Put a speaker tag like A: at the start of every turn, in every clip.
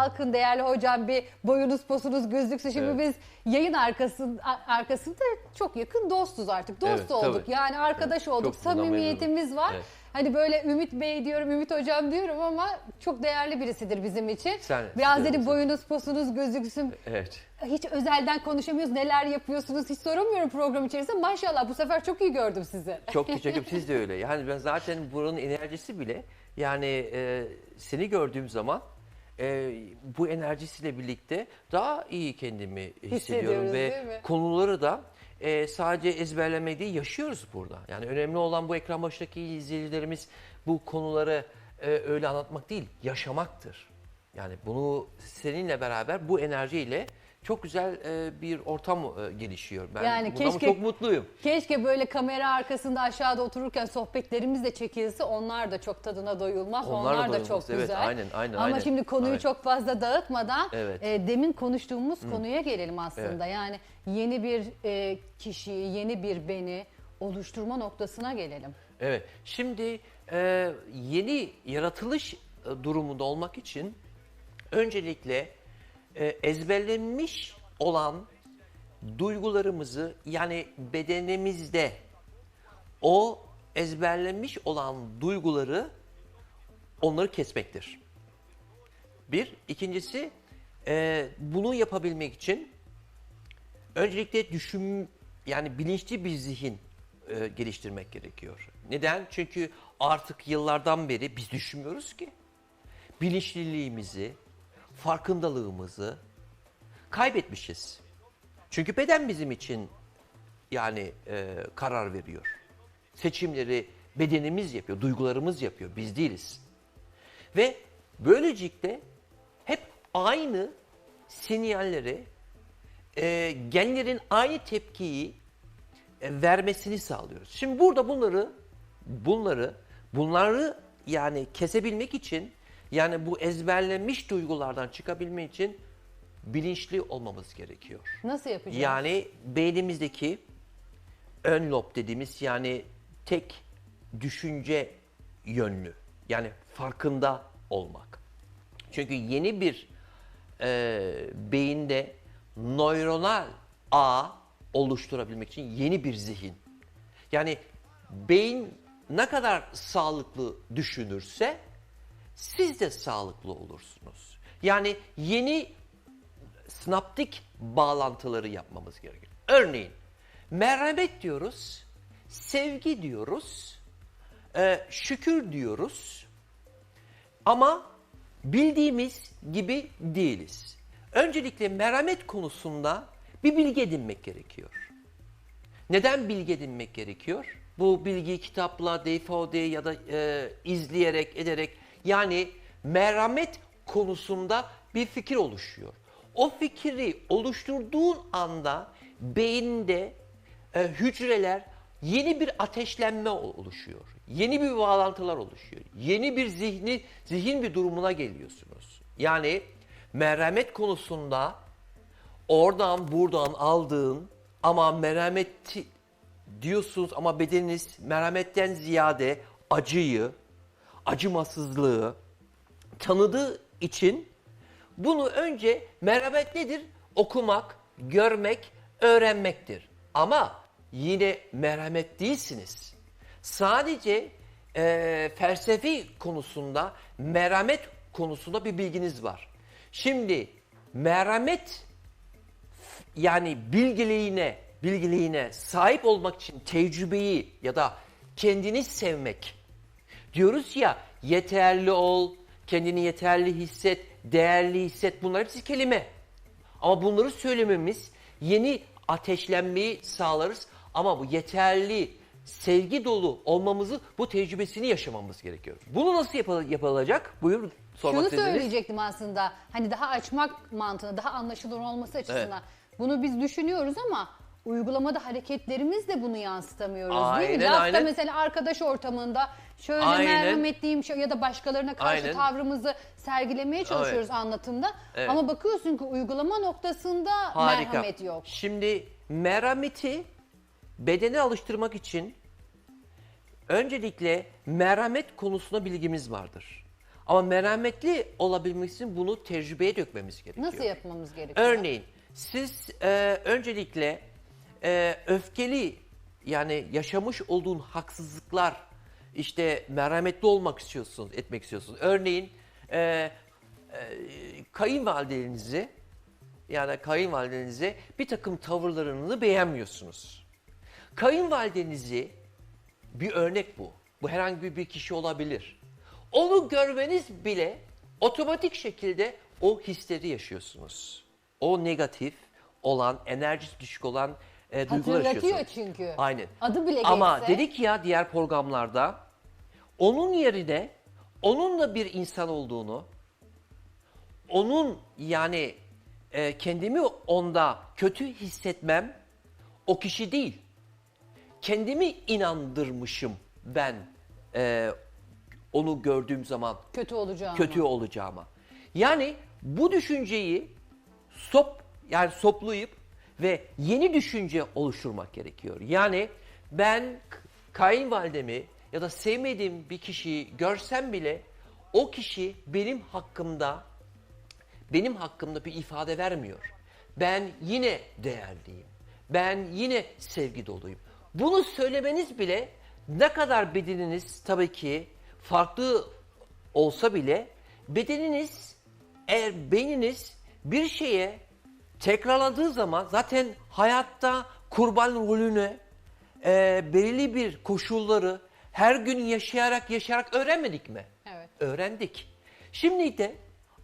A: kalkın değerli hocam bir boyunuz posunuz gözlüksün. Şimdi
B: Evet.
A: biz yayın arkasında, arkasında çok yakın dostuz artık. Dost
B: Evet,
A: olduk
B: tabii.
A: yani arkadaş
B: Evet,
A: olduk.
B: çok bundan
A: Samimiyetimiz var.
B: Evet.
A: Hani böyle Ümit Bey diyorum, Ümit Hocam diyorum ama çok değerli birisidir bizim için.
B: Sen-
A: Biraz
B: sen-
A: dedi boyunuz posunuz gözlüksün.
B: Evet.
A: Hiç özelden konuşamıyoruz. Neler yapıyorsunuz hiç soramıyorum program içerisinde. Maşallah bu sefer çok iyi gördüm sizi.
B: Çok teşekkür. Siz de öyle. Yani ben zaten buranın enerjisi bile yani e, seni gördüğüm zaman e, bu enerjisiyle birlikte daha iyi kendimi hissediyorum ve konuları da e, sadece ezberlemeyi değil yaşıyoruz burada. Yani önemli olan bu ekran başındaki izleyicilerimiz bu konuları e, öyle anlatmak değil, yaşamaktır. Yani bunu seninle beraber bu enerjiyle çok güzel e, bir ortam e, gelişiyor. Ben
A: Yani
B: bundan
A: keşke-
B: çok mutluyum.
A: Keşke böyle kamera arkasında aşağıda otururken sohbetlerimiz de çekilse onlar da çok tadına doyulmaz.
B: Onlar
A: Onlar,
B: da
A: da
B: doyulmaz,
A: çok
B: evet,
A: güzel.
B: aynen, aynen,
A: Ama
B: aynen.
A: şimdi konuyu
B: Aynen.
A: çok fazla dağıtmadan
B: Evet.
A: e, demin konuştuğumuz konuya gelelim aslında. Yani yeni bir e, kişiyi, yeni bir beni oluşturma noktasına gelelim.
B: Evet. Şimdi e, yeni yaratılış e, durumunda olmak için öncelikle e, ezberlenmiş olan duygularımızı yani bedenimizde o ezberlenmiş olan duyguları onları kesmektir. Bir. ikincisi e, bunu yapabilmek için öncelikle düşün yani bilinçli bir zihin e, geliştirmek gerekiyor. Neden? Çünkü artık yıllardan beri biz düşünmüyoruz ki. Bilinçliliğimizi, farkındalığımızı kaybetmişiz. Çünkü beden bizim için yani e, karar veriyor. Seçimleri bedenimiz yapıyor, duygularımız yapıyor, biz değiliz. Ve böylelikle hep aynı sinyalleri, e, genlerin aynı tepkiyi e, vermesini sağlıyoruz. Şimdi burada bunları, bunları, bunları yani kesebilmek için, yani bu ezberlenmiş duygulardan çıkabilmek için bilinçli olmamız gerekiyor.
A: Nasıl yapacağız?
B: Yani beynimizdeki ön lob dediğimiz yani tek düşünce yönlü yani farkında olmak. Çünkü yeni bir e, beyinde nöronal ağ oluşturabilmek için yeni bir zihin. Yani beyin ne kadar sağlıklı düşünürse siz de sağlıklı olursunuz. Yani yeni sinaptik bağlantıları yapmamız gerekiyor. Örneğin merhamet diyoruz, sevgi diyoruz, e, şükür diyoruz ama bildiğimiz gibi değiliz. Öncelikle merhamet konusunda bir bilgi edinmek gerekiyor. Neden bilgi edinmek gerekiyor? Bu bilgiyi kitapla, DVD ya da e, izleyerek, ederek yani merhamet konusunda bir fikir oluşuyor. O fikri oluşturduğun anda beyinde e, hücreler yeni bir ateşlenme ol- oluşuyor. Yeni bir bağlantılar oluşuyor. Yeni bir zihni zihin bir durumuna geliyorsunuz. Yani merhamet konusunda oradan buradan aldığın ama merhameti diyorsunuz ama bedeniniz merhametten ziyade acıyı, acımasızlığı tanıdığı için bunu önce merhamet nedir? Okumak, görmek, öğrenmektir. Ama yine merhamet değilsiniz. Sadece e, felsefi konusunda, merhamet konusunda bir bilginiz var. Şimdi merhamet yani bilgiliğine, bilgiliğine sahip olmak için tecrübeyi ya da kendini sevmek. Diyoruz ya yeterli ol, kendini yeterli hisset, değerli hisset bunlar hepsi kelime. Ama bunları söylememiz yeni ateşlenmeyi sağlarız. Ama bu yeterli, sevgi dolu olmamızı, bu tecrübesini yaşamamız gerekiyor. Bunu nasıl yapıl- yapılacak? Buyur sormak
A: Şunu
B: istediniz.
A: söyleyecektim aslında. Hani daha açmak mantığını, daha anlaşılır olması açısından. Bunu biz düşünüyoruz ama uygulamada hareketlerimizle bunu yansıtamıyoruz değil mi?
B: Aynen,
A: Lafta
B: aynen.
A: mesela arkadaş ortamında şöyle
B: Aynen.
A: merhametliyim şö- ya da başkalarına karşı
B: Aynen.
A: tavrımızı sergilemeye çalışıyoruz
B: Evet.
A: anlatımda.
B: Evet.
A: Ama bakıyorsun ki uygulama noktasında
B: Harika.
A: merhamet yok.
B: Şimdi merhameti bedene alıştırmak için öncelikle merhamet konusunda bilgimiz vardır. Ama merhametli olabilmek için bunu tecrübeye dökmemiz gerekiyor.
A: Nasıl yapmamız gerekiyor?
B: Örneğin siz e, öncelikle e, öfkeli yani yaşamış olduğun haksızlıklar işte merhametli olmak istiyorsunuz, etmek istiyorsunuz. Örneğin e, e, kayınvalidelerinizi yani kayınvalidenize bir takım tavırlarını beğenmiyorsunuz. Kayınvalidenizi bir örnek bu. Bu herhangi bir kişi olabilir. Onu görmeniz bile otomatik şekilde o hisleri yaşıyorsunuz. O negatif olan, enerjisi düşük olan e, duygular
A: Hatırlatıyor
B: yaşıyorsunuz.
A: çünkü.
B: Aynen.
A: Adı bile
B: Ama
A: geçse.
B: dedik ya diğer programlarda onun yerine onunla bir insan olduğunu, onun yani e, kendimi onda kötü hissetmem o kişi değil. Kendimi inandırmışım ben e, onu gördüğüm zaman
A: Kötü olacağını.
B: kötü olacağıma. Yani bu düşünceyi sop yani soplayıp ve yeni düşünce oluşturmak gerekiyor. Yani ben kayınvalidemi ya da sevmediğim bir kişiyi görsem bile o kişi benim hakkımda benim hakkımda bir ifade vermiyor. Ben yine değerliyim. Ben yine sevgi doluyum. Bunu söylemeniz bile ne kadar bedeniniz tabii ki farklı olsa bile bedeniniz eğer beyniniz bir şeye tekrarladığı zaman zaten hayatta kurban rolünü e, belirli bir koşulları her gün yaşayarak yaşayarak öğrenmedik mi?
A: Evet.
B: öğrendik. Şimdi de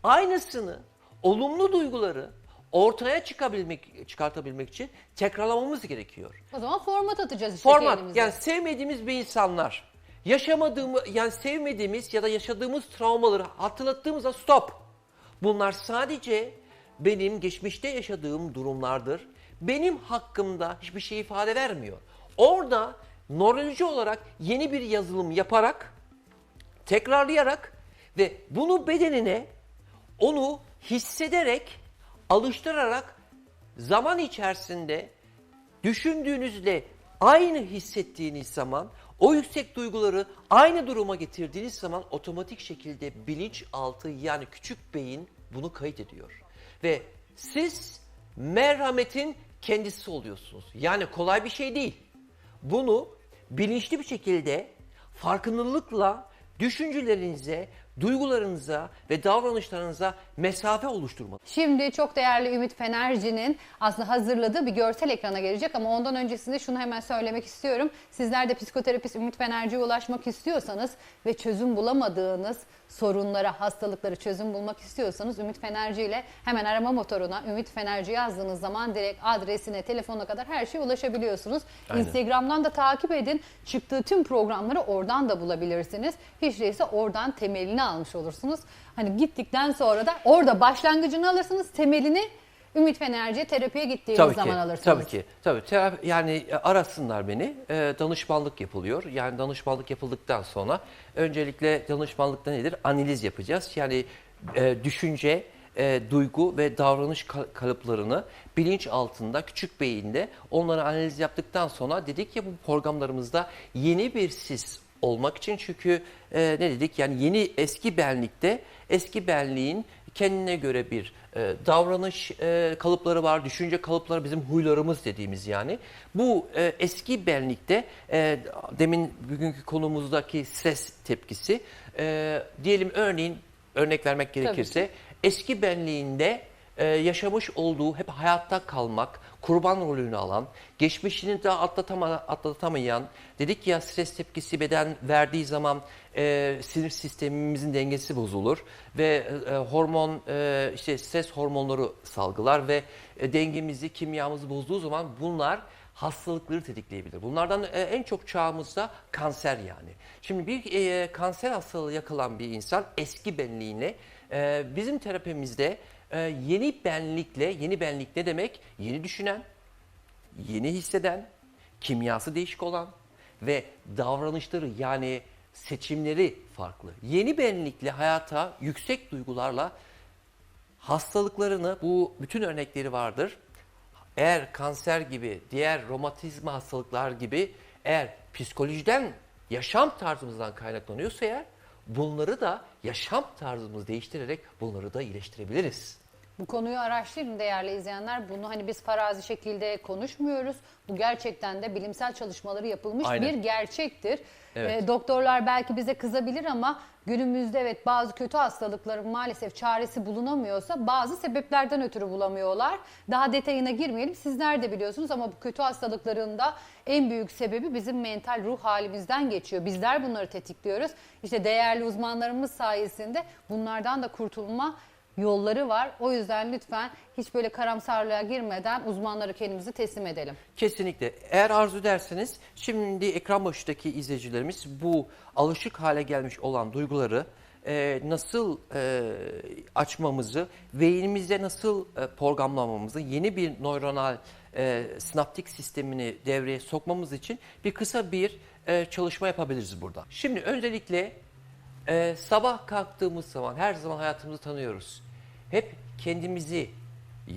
B: aynısını olumlu duyguları ortaya çıkabilmek çıkartabilmek için tekrarlamamız gerekiyor.
A: O zaman format atacağız işte
B: Format
A: kendimize.
B: yani sevmediğimiz bir insanlar yaşamadığımız yani sevmediğimiz ya da yaşadığımız travmaları hatırlattığımızda stop. Bunlar sadece benim geçmişte yaşadığım durumlardır. Benim hakkımda hiçbir şey ifade vermiyor. Orada nöroloji olarak yeni bir yazılım yaparak tekrarlayarak ve bunu bedenine onu hissederek, alıştırarak zaman içerisinde düşündüğünüzle aynı hissettiğiniz zaman o yüksek duyguları aynı duruma getirdiğiniz zaman otomatik şekilde bilinçaltı yani küçük beyin bunu kayıt ediyor. Ve siz merhametin kendisi oluyorsunuz. Yani kolay bir şey değil. Bunu bilinçli bir şekilde farkındalıkla düşüncelerinize, duygularınıza ve davranışlarınıza mesafe oluşturmalı.
A: Şimdi çok değerli Ümit Fenerci'nin aslında hazırladığı bir görsel ekrana gelecek ama ondan öncesinde şunu hemen söylemek istiyorum. Sizler de psikoterapist Ümit Fenerci'ye ulaşmak istiyorsanız ve çözüm bulamadığınız sorunlara, hastalıklara çözüm bulmak istiyorsanız Ümit Fenerci ile hemen arama motoruna Ümit Fenerci yazdığınız zaman direkt adresine, telefonuna kadar her şeye ulaşabiliyorsunuz.
B: Aynen.
A: Instagram'dan da takip edin. Çıktığı tüm programları oradan da bulabilirsiniz. Hiç değilse oradan temelini almış olursunuz. Hani gittikten sonra da orada başlangıcını alırsınız, temelini Ümit Fenerci'ye terapiye gittiğiniz
B: Tabii
A: zaman
B: ki,
A: alırsınız.
B: tabii ki. Tabii terapi, yani e, arasınlar beni. E, danışmanlık yapılıyor. Yani danışmanlık yapıldıktan sonra öncelikle danışmanlıkta nedir? Analiz yapacağız. Yani e, düşünce, e, duygu ve davranış ka- kalıplarını bilinç altında, küçük beyinde onları analiz yaptıktan sonra dedik ya bu programlarımızda yeni bir siz olmak için çünkü e, ne dedik yani yeni eski benlikte eski benliğin kendine göre bir e, davranış e, kalıpları var, düşünce kalıpları bizim huylarımız dediğimiz yani. Bu e, eski benlikte e, demin bugünkü konumuzdaki stres tepkisi e, diyelim örneğin örnek vermek gerekirse eski benliğinde e, yaşamış olduğu hep hayatta kalmak, kurban rolünü alan, geçmişini de atlatama, atlatamayan, dedik ya stres tepkisi beden verdiği zaman e, sinir sistemimizin dengesi bozulur ve e, hormon e, işte stres hormonları salgılar ve e, dengemizi, kimyamızı bozduğu zaman bunlar hastalıkları tetikleyebilir. Bunlardan e, en çok çağımızda kanser yani. Şimdi bir e, kanser hastalığı yakalan bir insan eski benliğine bizim terapimizde e, yeni benlikle, yeni benlik ne demek? Yeni düşünen, yeni hisseden, kimyası değişik olan ve davranışları yani seçimleri farklı. Yeni benlikle hayata yüksek duygularla hastalıklarını bu bütün örnekleri vardır. Eğer kanser gibi, diğer romatizma hastalıklar gibi eğer psikolojiden, yaşam tarzımızdan kaynaklanıyorsa eğer bunları da yaşam tarzımızı değiştirerek bunları da iyileştirebiliriz.
A: Bu konuyu araştırın değerli izleyenler. Bunu hani biz farazi şekilde konuşmuyoruz. Bu gerçekten de bilimsel çalışmaları yapılmış
B: Aynen.
A: bir gerçektir.
B: Evet.
A: Ee, doktorlar belki bize kızabilir ama günümüzde evet bazı kötü hastalıkların maalesef çaresi bulunamıyorsa bazı sebeplerden ötürü bulamıyorlar. Daha detayına girmeyelim. Sizler de biliyorsunuz ama bu kötü hastalıkların da en büyük sebebi bizim mental ruh halimizden geçiyor. Bizler bunları tetikliyoruz. İşte değerli uzmanlarımız sayesinde bunlardan da kurtulma yolları var. O yüzden lütfen hiç böyle karamsarlığa girmeden uzmanlara kendimizi teslim edelim.
B: Kesinlikle. Eğer arzu ederseniz şimdi ekran başındaki izleyicilerimiz bu alışık hale gelmiş olan duyguları e, nasıl e, açmamızı, beynimizde nasıl e, programlamamızı, yeni bir nöronal e, sinaptik sistemini devreye sokmamız için bir kısa bir e, çalışma yapabiliriz burada. Şimdi öncelikle e, sabah kalktığımız zaman her zaman hayatımızı tanıyoruz. Hep kendimizi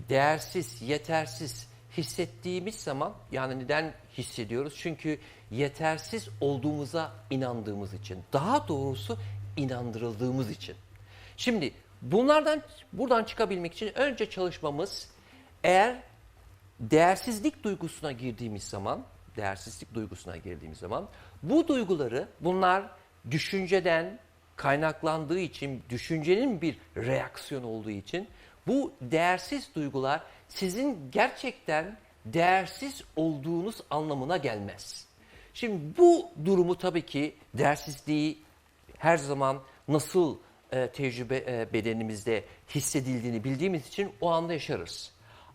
B: değersiz, yetersiz hissettiğimiz zaman yani neden hissediyoruz? Çünkü yetersiz olduğumuza inandığımız için. Daha doğrusu inandırıldığımız için. Şimdi bunlardan buradan çıkabilmek için önce çalışmamız eğer değersizlik duygusuna girdiğimiz zaman, değersizlik duygusuna girdiğimiz zaman bu duyguları bunlar düşünceden kaynaklandığı için, düşüncenin bir reaksiyon olduğu için bu değersiz duygular sizin gerçekten değersiz olduğunuz anlamına gelmez. Şimdi bu durumu tabii ki değersizliği her zaman nasıl e, tecrübe e, bedenimizde hissedildiğini bildiğimiz için o anda yaşarız.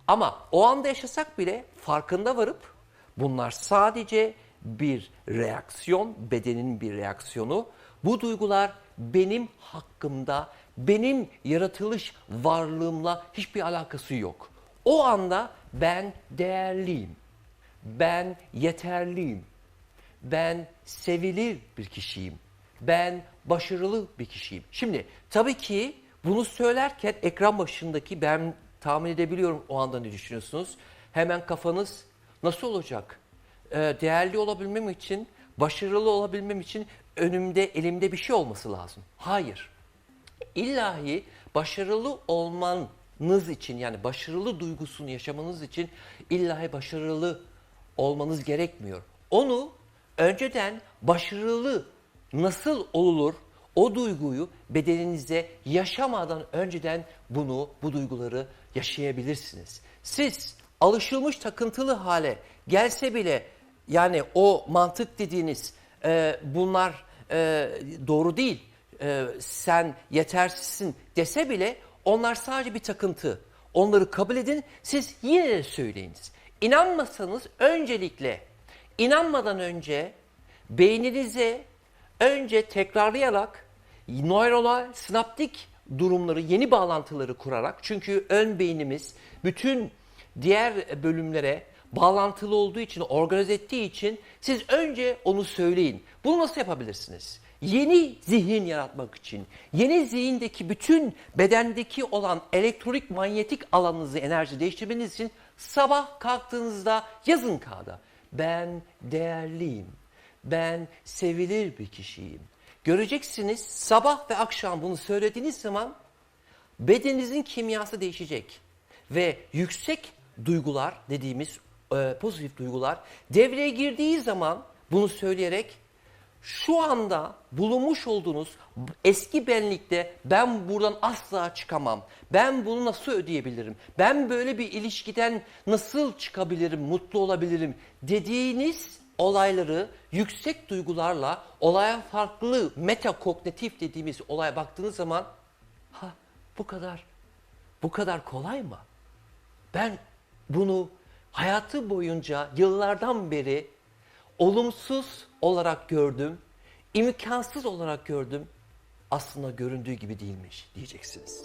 B: Ama o anda yaşasak bile farkında varıp bunlar sadece bir reaksiyon, bedenin bir reaksiyonu. Bu duygular benim hakkımda, benim yaratılış varlığımla hiçbir alakası yok. O anda ben değerliyim. Ben yeterliyim. Ben sevilir bir kişiyim. Ben başarılı bir kişiyim. Şimdi tabii ki bunu söylerken ekran başındaki ben tahmin edebiliyorum o anda ne düşünüyorsunuz. Hemen kafanız nasıl olacak? Ee, değerli olabilmem için, başarılı olabilmem için önümde, elimde bir şey olması lazım. Hayır. İllahi başarılı olmanız için yani başarılı duygusunu yaşamanız için illahi başarılı olmanız gerekmiyor. Onu önceden başarılı nasıl olunur o duyguyu bedeninize yaşamadan önceden bunu bu duyguları yaşayabilirsiniz. Siz alışılmış takıntılı hale gelse bile yani o mantık dediğiniz e, bunlar e, doğru değil e, sen yetersizsin dese bile onlar sadece bir takıntı. Onları kabul edin siz yine de söyleyiniz. İnanmasanız öncelikle inanmadan önce beyninize önce tekrarlayarak nöronal sinaptik durumları, yeni bağlantıları kurarak çünkü ön beynimiz bütün diğer bölümlere bağlantılı olduğu için, organize ettiği için siz önce onu söyleyin. Bunu nasıl yapabilirsiniz? Yeni zihin yaratmak için, yeni zihindeki bütün bedendeki olan elektronik manyetik alanınızı enerji değiştirmeniz için sabah kalktığınızda yazın kağıda. Ben değerliyim. Ben sevilir bir kişiyim. Göreceksiniz sabah ve akşam bunu söylediğiniz zaman bedeninizin kimyası değişecek. Ve yüksek duygular dediğimiz e, pozitif duygular devreye girdiği zaman bunu söyleyerek şu anda bulunmuş olduğunuz eski benlikte ben buradan asla çıkamam. Ben bunu nasıl ödeyebilirim? Ben böyle bir ilişkiden nasıl çıkabilirim, mutlu olabilirim dediğiniz olayları yüksek duygularla olaya farklı metakognitif dediğimiz olaya baktığınız zaman ha bu kadar bu kadar kolay mı? Ben bunu hayatı boyunca yıllardan beri olumsuz olarak gördüm, imkansız olarak gördüm. Aslında göründüğü gibi değilmiş diyeceksiniz.